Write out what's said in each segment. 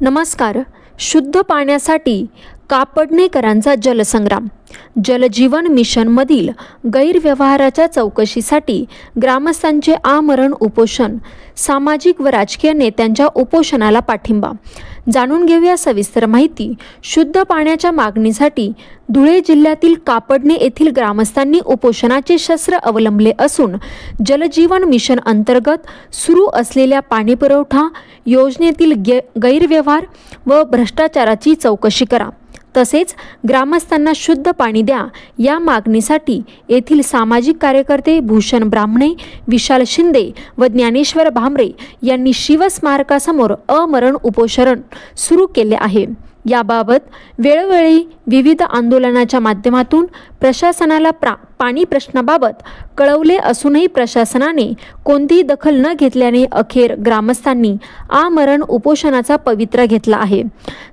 नमस्कार. शुद्ध पाण्यासाठी कापडणेकरांचा जलसंग्राम. जलजीवन मिशनमधील गैरव्यवहाराच्या चौकशीसाठी ग्रामस्थांचे आमरण उपोषण सामाजिक व राजकीय नेत्यांच्या उपोषणाला पाठिंबा जाणून घेऊया सविस्तर माहिती. शुद्ध पाण्याच्या मागणीसाठी धुळे जिल्ह्यातील कापडणे येथील ग्रामस्थांनी उपोषणाचे शस्त्र अवलंबले असून जलजीवन मिशन अंतर्गत सुरू असलेल्या पाणीपुरवठा योजनेतील गे गैरव्यवहार व भ्रष्टाचाराची चौकशी करा. तसेच ग्रामस्थांना शुद्ध पाणी द्या या मागणीसाठी येथील सामाजिक कार्यकर्ते भूषण ब्राह्मणे विशाल शिंदे व ज्ञानेश्वर भामरे यांनी शिवस्मारकासमोर अमरण उपोषण सुरू केले आहे. याबाबत वेळोवेळी विविध आंदोलनाच्या माध्यमातून प्रशासनाला प्रा पाणी प्रश्नाबाबत कळवले असूनही प्रशासनाने कोणतीही दखल न घेतल्याने अखेर ग्रामस्थांनी आमरण उपोषणाचा पवित्रा घेतला आहे.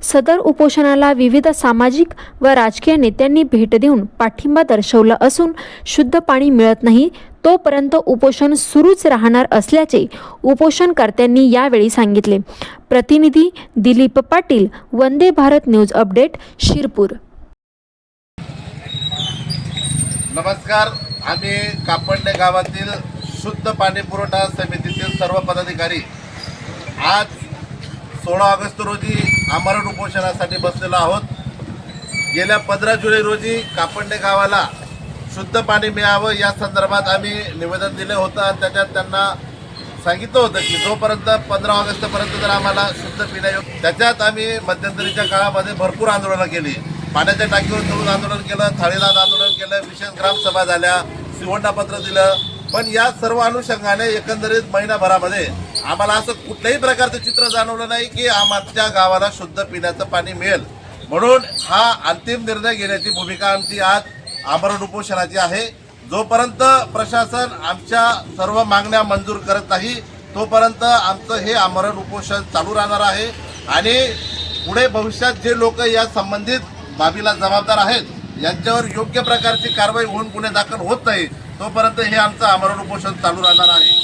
सदर उपोषणाला विविध सामाजिक व राजकीय नेत्यांनी भेट देऊन पाठिंबा दर्शवला असून शुद्ध पाणी मिळत नाही तोपर्यंत उपोषण सुरूच राहणार असल्याचे उपोषणकर्त्यांनी यावेळी सांगितले. प्रतिनिधी दिलीप पाटील वंदे भारत न्यूज अपडेट शिरपूर. नमस्कार. आम्ही कापडणे गावातील शुद्ध पाणी पुरवठा समितीतील सर्व पदाधिकारी आज सोळा ऑगस्ट रोजी आमरण उपोषणासाठी बसलेलो आहोत. गेल्या पंधरा जुलै रोजी कापडणे गावाला शुद्ध पाणी मिळावं या संदर्भात आम्ही निवेदन दिलं होतं आणि त्याच्यात त्यांना सांगितलं होतं की जोपर्यंत पंधरा ऑगस्टपर्यंत जर आम्हाला शुद्ध पिण्यायोग्य त्याच्यात आम्ही मध्यंतरीच्या काळामध्ये भरपूर आंदोलनं केली. पाण्याच्या टाकीवर चढून आंदोलन केलं थाळीला आंदोलन केलं विशेष ग्रामसभा झाल्या सिवंडापत्र दिलं. पण या सर्व अनुषंगाने एकंदरीत महिनाभरामध्ये आम्हाला असं कुठल्याही प्रकारचं चित्र जाणवलं नाही की आमच्या गावाला शुद्ध पिण्याचं पाणी मिळेल. म्हणून हा अंतिम निर्णय घेण्याची भूमिका आमची आज आमरण उपोषणाची आहे. जोपर्यंत प्रशासन आमच्या सर्व मागण्या मंजूर करत नाही तोपर्यंत आमचं हे आमरण उपोषण चालू राहणार आहे. आणि पुढे भविष्यात जे लोक या संबंधित बाबीला जबाबदार आहेत यांच्यावर योग्य प्रकारची कारवाई होऊन गुन्हे दाखल होत नाही तोपर्यंत हे आमचं आमरण उपोषण चालू राहणार आहे.